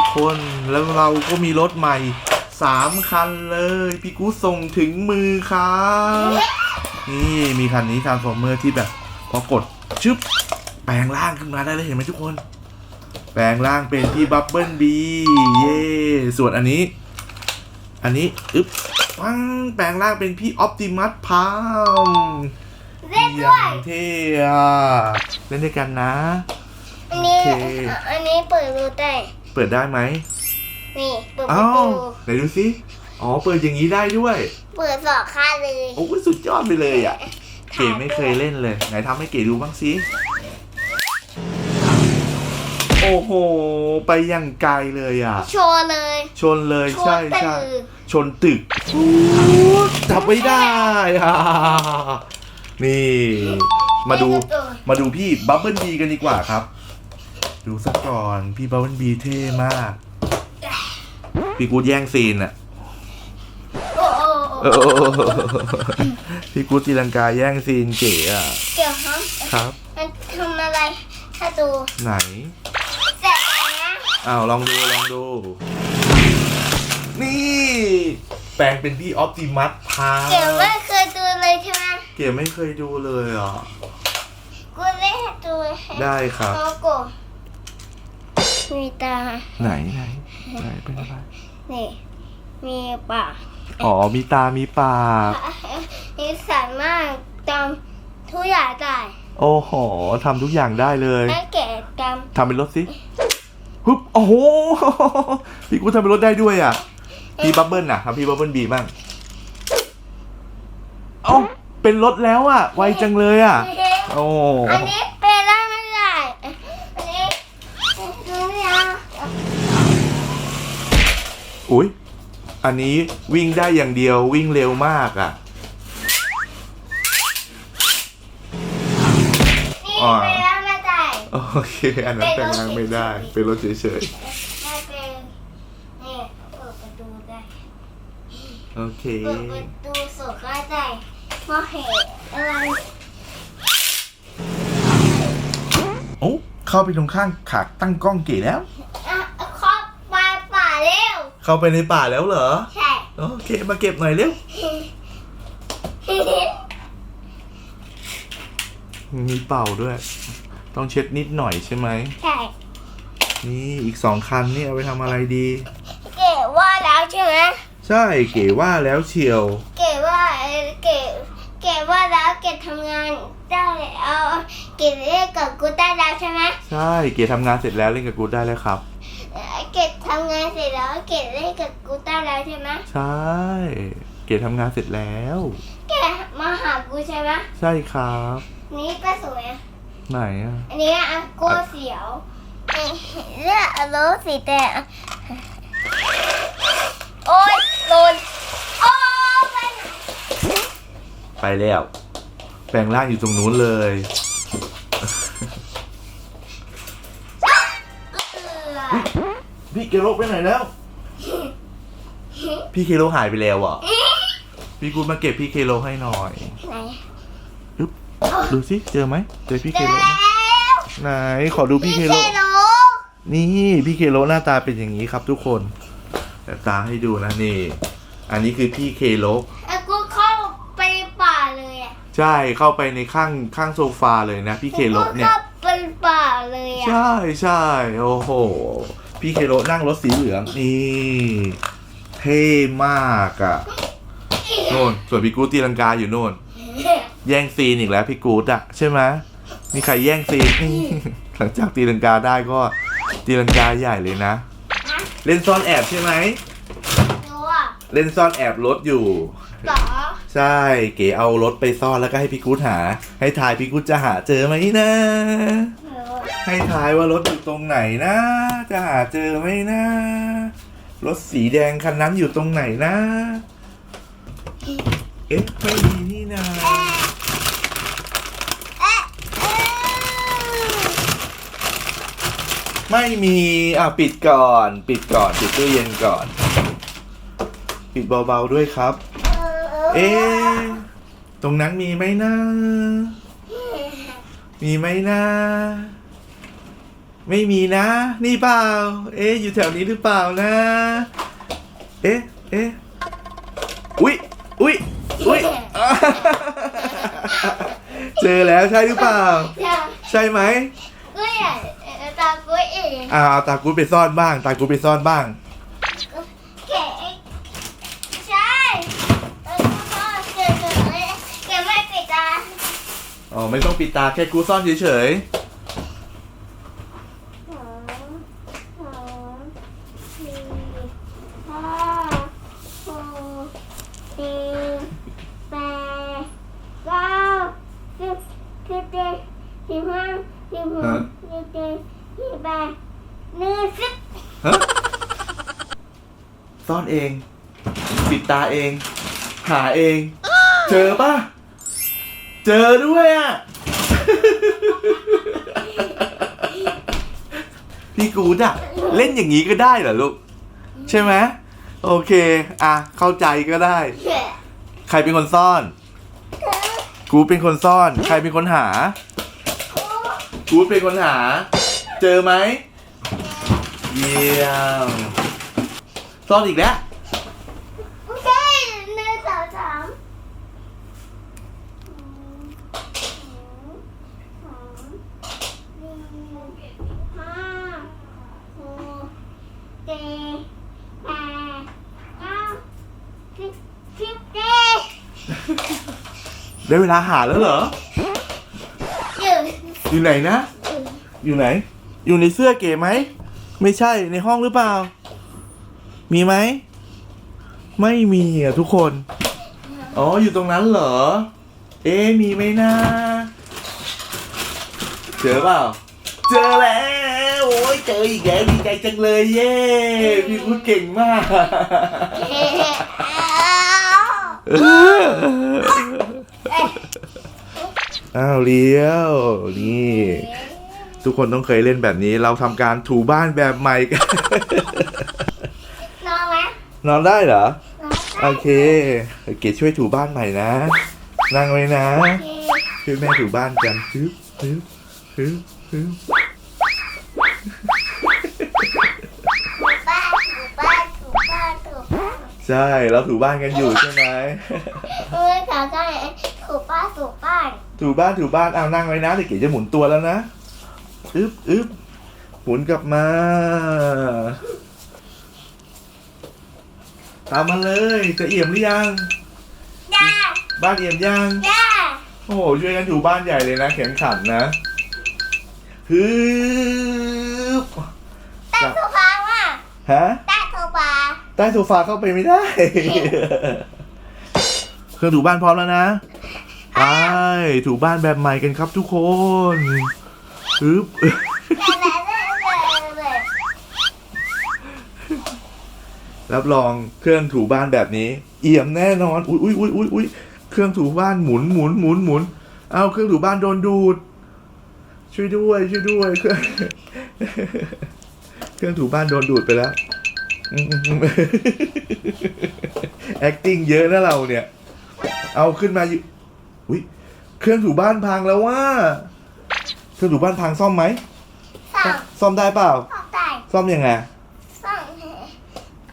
ทุกคนแล้วเราก็มีรถใหม่สามคันเลย พี่กูส่งถึงมือครับนี่มีคันนี้ทรานส์ฟอร์เมอร์ที่แบบ พอกดชึบแปลงร่างขึ้นมาได้เลยเห็นไหมทุกคน แปลงร่างเป็นพี่บับเบิลบีเย่ส่วนอันนี้ อันนี้อึ๊บปังแปลงร่างเป็นพี่ออปติมัสพามเล่นอด้วย่ายงเท่อะเล่นด้วยกันนะอันนี้โอเคอันนี้เปิดรูได้เปิดได้ไหมนี่เปิดปอ้าระวตูไหนดูสิอ๋อเปิดอย่างนี้ได้ด้วยเปิดสองข้างเลยโอ้ยสุดยอดไปเลยอะ เก๋ไม่เคยเล่นเลย ไหนทำให้เก๋ดูบ้างสิ โอ้โห ไปอย่างไกลเลยอะ โชว์เลยชนเลยโชว์ใช่ใช่ตึกชนตึกจับไม่ได้อะนี่ มาดู มาดูพี่บับเบิลบีกันดีกว่าครับ ดูสักก่อน พี่บับเบิลบีเท่มาก พี่กูดแย่งซีนอะโอ้โหเออพี่กูดตีลังกาแย่งซีนเก๋อะเกี่ยวครับครับมันทำอะไรถ้าดูไหนเสร็จแล้วอ้าวลองดูลองดู นี่ แปลงเป็นพี่ออปติมัสพาเกี่ยวไม่เคยดูเลยใช่ไหมเก๋ไม่เคยดูเลยอะกูเล่นให้ดูได้ครับโลโก มีตา ไหนไหนไหนเป็นอะไรนี่ มีปากอ๋อมีตามีปากมีสามารถจำทุกอย่างได้ โอ้โหทำทุกอย่างได้เลยให้แก่จทำเป็นรถสิฮึบโอ้โหพี่กูทำเป็นรถได้ด้วยอะพี่บับเบิ้ลน่ะทำพี่บับเบิ้ลบีบ้างเอ้าเป็นรถแล้วอะ ไวจังเลยอะำโอ้อันนี้เป็นได้ไม่ได้ อันนี้ดูไม่เอา อุ้ยอันนี้วิ่งได้อย่างเดียววิ่งเร็วมากอะนี่อ่าเป็นได้ไม่ได้โอเค อันนั้นแปลงร่างไม่ได้ เป็นรถเฉยไม่เป็นนี่เปิดประตูได้ๆ โอเค เปิดประตูสุดก็ได้มองเห็นอะไรโอ้เข้าไปตรงข้างขากตั้งกล้องเก๋แล้ว อะขอปลาป่าเร็ว เข้าไปในป่าแล้วเหรอ ใช่ โอเค มาเก็บหน่อยเร็ว มีเป่าด้วย ต้องเช็ดนิดหน่อยใช่ไหม ใช่ นี่อีกสองคันนี่เอาไปทำอะไรดี เก๋ว่าแล้วใช่ไหม ใช่ เก๋ว่าแล้วเชียว เก๋ว่าเอ่อเก๋เก๋ว่าแล้วเก๋ทำงานได้เอาเก๋เล่นกับกูได้แล้วใช่ไหม ใช่ เก๋ทำงานเสร็จแล้วเล่นกับกูดได้แล้วครับ เอ่อเก๋ทำงานเสร็จแล้วเก๋เล่นกับกูได้แล้วใช่ไหมใช่ เก๋ทำงานเสร็จแล้ว เก๋มาหากูใช่ไหมใช่ครับ นี่ก็สวยไหนอะ อันนี้อะกูเสียวเอ้ยเลือกอโลสีแดงโอ๊ยโดนโอ๊ยไปไหนไปแล้ว แปลงร่างอยู่ตรงนู้นเลย เคโรไปไหนแล้ว พี่เคโรหายไปแล้วอะ พี่กูดมาเก็บพี่เคโรให้หน่อยไหนอึ๊บดูสิเจอไหมเจอพี่เคเจอโรแล้ไหมวไหนขอดูพี่พี่เคเคโรโลนี่พี่เคโรหน้าตาเป็นอย่างนี้ครับทุกคนแต่ตาให้ดูนะนี่ อันนี้คือพี่เคโรแล้วกูเข้าไปในป่าเลยอะใช่เข้าไปในข้างข้างโซฟาเลยนะพี่เคโรเนี่ยกูเข้าไปในป่าเลยอะ ใช่ใช่โอ้โห พี่เคโรนั่งรถสีเหลืองนี่ เท่มากอะ่ะโน่นส่วนพี่กูดตีลังกาอยู่โน่น แย่งซีนอีกแล้วพี่กูดอะใช่ไหมมีใครแย่งซีนหลังจากตีลังกาได้ก็ตีลังกาใหญ่เลยนะฮะเล่นซ่อนแอบใช่ไหมดูอะเล่นซ่อนแอบรถอยู่หรอใช่เก๋เอารถไปซ่อนแล้วก็ให้พี่กูดหา ให้ทายพี่กูดจะหาเจอไหมนะ ให้ทายว่ารถอยู่ตรงไหนนะ จะหาเจอไหมนะ รถสีแดงคันนั้นอยู่ตรงไหนนะ เอ๊ะไม่มีนี่นะเอ๊ะเอ๊ะไม่มีอะปิดก่อน ปิดก่อน ปิดตู้เย็นก่อน ปิดเบาๆด้วยครับ เอ๊ะตรงนั้นมีไหมนะ มีไหมนะ ไม่มีนะ นี่เปล่า เอ๊ะอยู่แถวนี้หรือเปล่านะ เอ๊ะเอ๊ะอุ๊ยอุ๊ยอุ๊ยเจอแล้วใช่หรือเปล่าจะใช่ไหมกูอยากตากูเองอ่าเอาตากูไปซ่อนบ้าง ตากูไปซ่อนบ้างแกะใช่เออพ่อเจอเจอเลยแกไม่ปิดตาอ๋อไม่ต้องปิดตาแค่กูซ่อนเฉยสองสองสี่ห้าหกเจ็ดแปดเก้าสิบสิบเจ็ด สิบห้าสิบหกสิบเจ็ดสิบแปดหนึ่งสิบๆฮะซ่อนเอง ปิดตาเอง หาเอง เจอป่ะเจอด้วยอะ พี่กูดอะเล่นอย่างนี้ก็ได้เหรอลูก ใช่ไหมโอเค อะ เข้าใจก็ได้ ใครเป็นคนซ่อน กูเป็นคนซ่อน ใครเป็นคนหา กูเป็นคนหา เจอไหม เยี่ยมซ่อนอีกแล้วใช่หนึ่งสองสามสองสี่ห้าหกเจ็ดแปดเก้าสิบสิบเจ็ด ได้เวลาหาแล้วเหรออยู่ อยู่ไหนนะ อยู่ไหน อยู่ในเสื้อเก๋ไหม ไม่ใช่ในห้องหรือเปล่า มีไหม ไม่มีอะทุกคน อ๋อ อยู่ตรงนั้นเหรอ เอ๊ะมีไหมนะ เจอเปล่า เจอแล้ว โอ้ยเจออีกแล้วดีใจจังเลยเย้พี่พูดเก่งมาก อ้าวเลี้ยวนี่ ทุกคนต้องเคยเล่นแบบนี้ เราทำการถูบ้านแบบใหม่กัน นอนไหมนอนได้เหรอ นอนโอเคเกดช่วยถูบ้านใหม่นะ นั่งไว้นะ ช่วยแม่ถูบ้านกันฮึบฮึบฮึบฮึบถูบ้านถูบ้านถูบ้านถูบ้านใช่เราถูบ้านกันอยู่ใช่ไหม เออขาใกล้ถูบ้านถูบ้าน ถูบ้านถูบ้านเอานั่งไว้นะเดี๋ยวเก๋จะหมุนตัวแล้วนะอึบอึบหมุนกลับมาตามมาเลยจะเอี่ยมหรือยัง ได้บ้านเอี่ยมยัง ได้โอ้โหช่วยกันถูบ้านใหญ่เลยนะแข็งขันนะฮึบใต้โซฟาว่ะฮะใต้โซฟาใต้โซฟาเข้าไปไม่ได้ เครื่องถูบ้านพร้อมแล้วนะ ไปถูบ้านแบบใหม่กันครับทุกคนฮึบรับรองเครื่องถูบ้านแบบนี้ เอี่ยมแน่นอน อุ้ยอุ้ยอุ้ยอุ้ยอุ้ยเครื่องถูบ้านหมุนหมุนหมุนหมุนเอาเครื่องถูบ้านโดนดูด ช่วยด้วยช่วยด้วยเครื่องเครื่องถูบ้านโดนดูดไปแล้ว acting เยอะนะเราเนี่ย เอาขึ้นมา อยู่อุ้ยเครื่องถูบ้านพังแล้วว่า เครื่องถูบ้านพังซ่อมไหมสองซ่อมได้เปล่าสองใต้ซ่อมยังไงสอง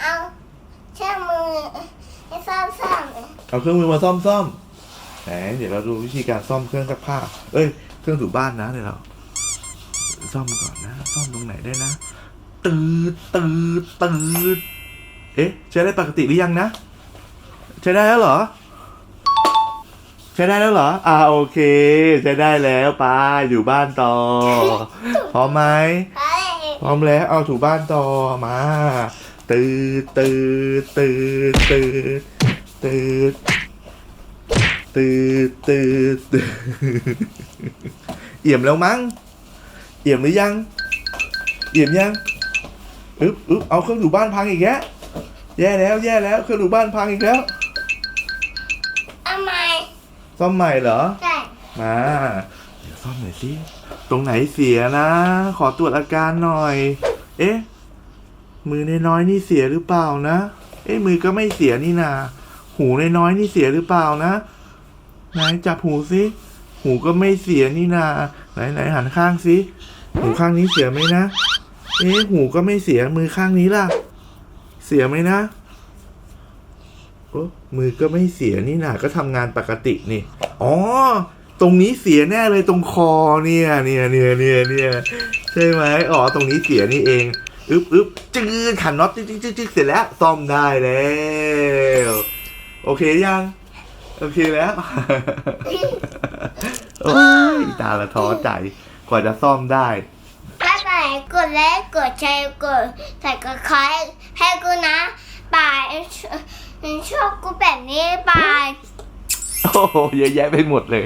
เอาเชือกมือให้ซ่อมซ่อมเอาเครื่องมือมาซ่อมซ่อมไหนเดี๋ยวเราดูวิธีการซ่อมเครื่องซักผ้า เอ้ยเครื่องถูบ้านนะเดี๋ยวเราซ่อมก่อนนะ ซ่อมตรงไหนได้นะตืดตืดตืดเอ๊ะใช้ได้ปกติหรือยังนะ ใช้ได้แล้วเหรอ ใช้ได้แล้วเหรอ อ่าโอเค ใช้ได้แล้วไปอยู่บ้านต่อ พร้อมไหมอะไรพร้อมแล้ว เอาถูบ้านต่อมา ตืดตืดตืดตืดตืดตืดตืดตืดเอี่ยมแล้วมั้ง เอี่ยมหรือยัง เอี่ยมยังอึ๊บอึ๊บเอาเครื่องถูบ้านพังอีกแล้ว แย่แล้วแย่แล้วเครื่องถูบ้านพังอีกแล้วเอาไหม ซ่อมใหม่เหรอ ใช่มาเดี๋ยวซ่อมหน่อยสิ ตรงไหนเสียนะ ขอตรวจอาการหน่อย เอ๊ะ มือน้อยๆนี่เสียหรือเปล่านะ เอ๊ะมือก็ไม่เสียนี่นา หูน้อยๆนี่เสียหรือเปล่านะ ไหนจับหูสิ หูก็ไม่เสียนี่นา ไหนไหนหันข้างสิ หูข้างนี้เสียไหมนะ เอ๊ะหูก็ไม่เสียมือข้างนี้ล่ะ เสียไหมนะโอ้ มือก็ไม่เสียนี่นะก็ทำงานปกตินี่ อ๋อ ตรงนี้เสียแน่เลยตรงคอเนี่ยเนี่ยเนี่ยเนี่ยเนี่ยใช่ไหมอ๋อตรงนี้เสียนี่เองอึ๊บอึ๊บจืดขันน็อตจึ๊กจึ๊กจึ๊กเสร็จแล้วซ่อมได้แล้วโอเคยัง โอเคแล้วโอ้ยตาละท้อใจกว่าจะซ่อมได้ถ้าไหนกดไลค์กดแชร์กดใส่กระคายให้กูนะบาย ชอบกูแบบนี้บาย โอ้โหเยอะแยะไปหมดเลย